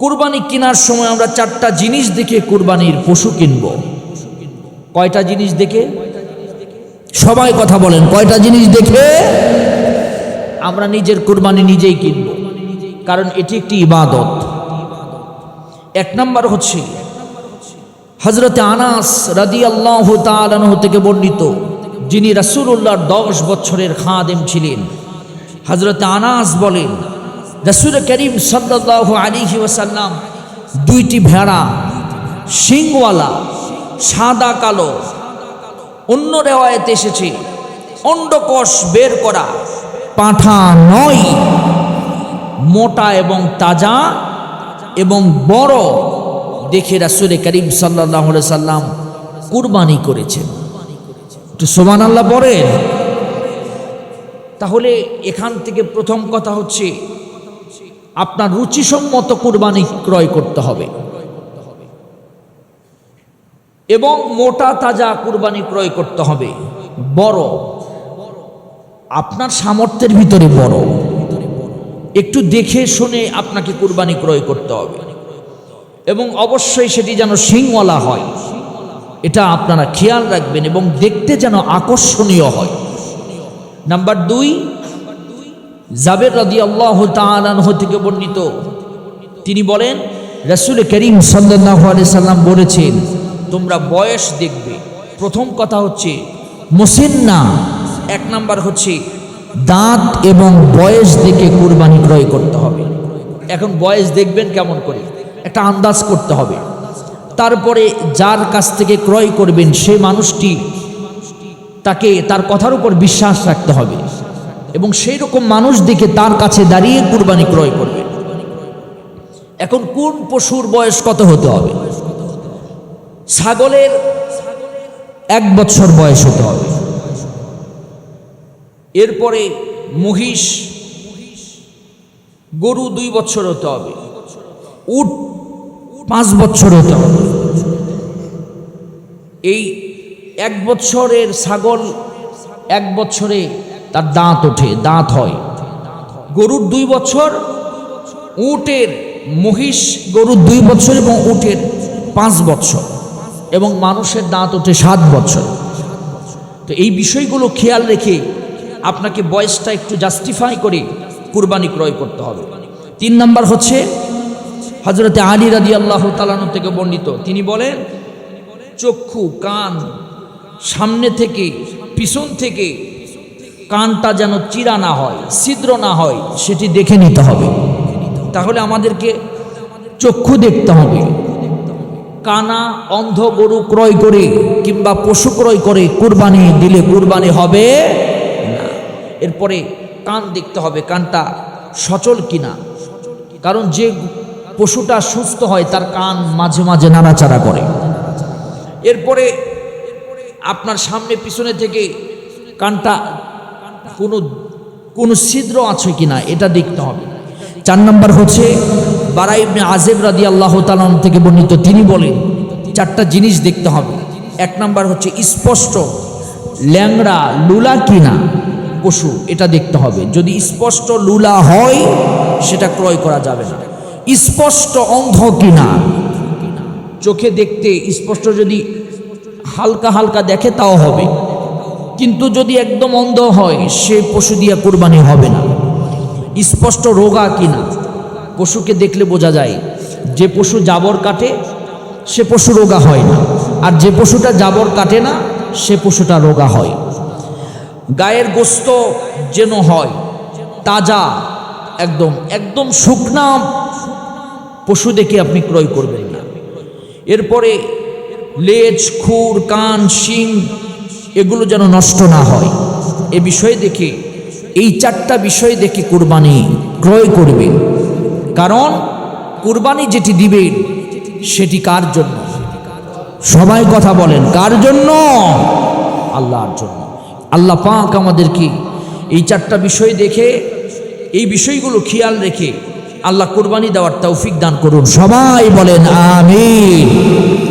কুরবানি কেনার সময় আমরা চারটা জিনিস দেখে কুরবানির পশু কিনব। কয়টা জিনিস দেখে? সবাই কথা বলেন, কয়টা জিনিস দেখে? আমরা নিজের কুরবানি নিজেই কিনব, কারণ এটি একটি ইবাদত। এক নম্বর হচ্ছে হজরতে আনাস রাদি আল্লাহ থেকে বর্ণিত, যিনি রাসুল্লাহর দশ বছরের খাদেম ছিলেন হজরতে আনাস বলেন রসুল করিম সাল্লাহ আলিহি ওয়াসাল্লাম দুইটি ভেড়া, শিংওয়ালা, সাদা কালো, অন্য রেওয়ায়তে এসেছে, অন্ডকোষ বের করা, পাঁঠা নয়, মোটা এবং তাজা এবং বড় দেখে রাসুল করিম সাল্লাহ সাল্লাম কুরবানি করেছেন। একটু সোমান আল্লাহ পড়েন তাহলে এখান থেকে প্রথম কথা হচ্ছে আপনার রুচিসম্মত কুরবানি ক্রয় করতে হবে। এবং মোটা তাজা কুরবানি ক্রয় করতে হবে। বড়। আপনার সামর্থ্যের ভিতরে বড়। একটু দেখে শুনে আপনাকে কুরবানি ক্রয় করতে হবে। এবং অবশ্যই সেটি যেন শিংওয়ালা হয়। এটা আপনারা খেয়াল রাখবেন এবং দেখতে যেন আকর্ষণীয় হয়। নাম্বার দুই জাবের রাদি আল্লাহ তালানহ থেকে বর্ণিত। তিনি বলেন, রসুল করিম সাল্লাহ সাল্লাম বলেছেন, তোমরা বয়স দেখবে। প্রথম কথা হচ্ছে মুসিন্না, এক নাম্বার হচ্ছে দাঁত এবং বয়স দেখে কুরবানি ক্রয় করতে হবে। এখন বয়স দেখবেন কেমন করে? একটা আন্দাজ করতে হবে। তারপরে যার কাছ থেকে ক্রয় করবেন সে মানুষটি, তাকে তার কথার উপর বিশ্বাস রাখতে হবে। এবং সেই রকম মানুষ দেখে তার কাছে দাঁড়িয়ে কুরবানি ক্রয় করবে। এখন কোন পশুর বয়স কত হতে হবে? ছাগলের এক বছর বয়স হতে হবে। এরপরে মহিষ, গরু দুই বছর হতে হবে। উট পাঁচ বছর হতে হবে। এই এক বছরের ছাগল এক বছরে তার দাঁত ওঠে, দাঁত হয়। গরুর দুই বছর, উটের মহিষ গরুর দুই বছর এবং উটের পাঁচ বছর এবং মানুষের দাঁত ওঠে সাত বছর। তো এই বিষয়গুলো খেয়াল রেখে আপনাকে বয়সটা একটু জাস্টিফাই করে কুরবানি ক্রয় করতে হবে। তিন নাম্বার হচ্ছে হজরতে আলী রাদি আল্লাহ তালানো থেকে বর্ণিত, তিনি বলেন, চক্ষু, কান, সামনে থেকে, পিছন থেকে কানটা যেন চিরা না হয়, ছিদ্র না হয়, সেটি দেখে নিতে হবে। তাহলে আমাদেরকে চক্ষু দেখতে হবে। কানা অন্ধ গরু ক্রয় করে কিংবা পশু ক্রয় করে কুরবানি দিলে কুরবানি হবে না। এরপরে কান দেখতে হবে, কানটা সচল কিনা। কারণ যে পশুটা সুস্থ হয়, তার কান মাঝে মাঝে নাড়াচাড়া করে। এরপরে আপনার সামনে পিছনে থেকে কানটা কোনো কোনো ছিদ্র আছে কিনা, এটা দেখতে হবে। চার নম্বর হচ্ছে বারাই আজেব রাদি আল্লাহ তালাম থেকে বর্ণিত, তিনি বলেন, চারটা জিনিস দেখতে হবে। এক নম্বর হচ্ছে, স্পষ্ট ল্যাংড়া, লুলা কিনা পশু এটা দেখতে হবে। যদি স্পষ্ট লুলা হয়, সেটা ক্রয় করা যাবে না। স্পষ্ট অন্ধ কিনা, চোখে দেখতে স্পষ্ট যদি হালকা হালকা দেখে, তাও হবে। কিন্তু যদি একদম অন্ধ হয়, সে পশু দিয়ে কোরবানি হবে না। স্পষ্ট রোগা কিনা? পশুকে দেখলে বোঝা যায়, যে পশু জাবর কাটে, সে পশু রোগা হয় না। আর যে পশুটা জাবর কাটে না, সে পশুটা রোগা হয়। গায়ের গোস্ত যেন হয়, তাজা, একদম একদম শুকনা পশু দেখে আপনি ক্রয় করবেন না। এরপরে লেজ, খুর, কান, শিং এগুলো যেন নষ্ট না হয়। এ বিষয়ে দেখে, এই চারটা বিষয় দেখে কুরবানি ক্রয় করবেন। কারণ, কুরবানি যেটি দিবেন, সেটি কার জন্য? সবাই কথা বলেন, কার জন্য? আল্লাহর জন্য। আল্লাহ পাক আমাদেরকে এই চারটা বিষয় দেখে, এই বিষয়গুলো খেয়াল রেখে আল্লাহ কোরবানি দেওয়ার তৌফিক দান করুন। সবাই বলেন, আমিন।